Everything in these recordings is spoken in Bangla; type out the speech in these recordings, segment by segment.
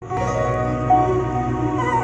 oh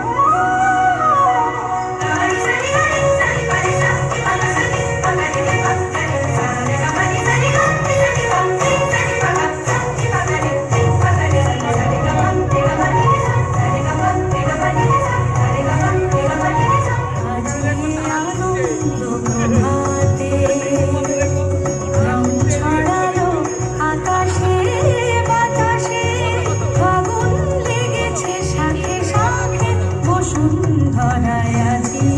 সন্ধানায় আছি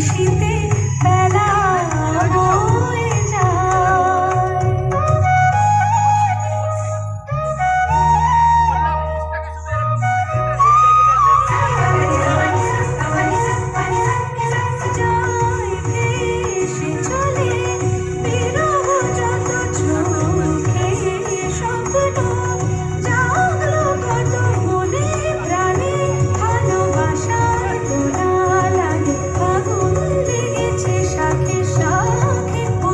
sentir.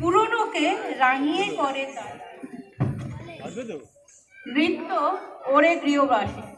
পুরনোকে রাঙিয়ে করে তার। নৃত্য ওরে গৃহবাসী।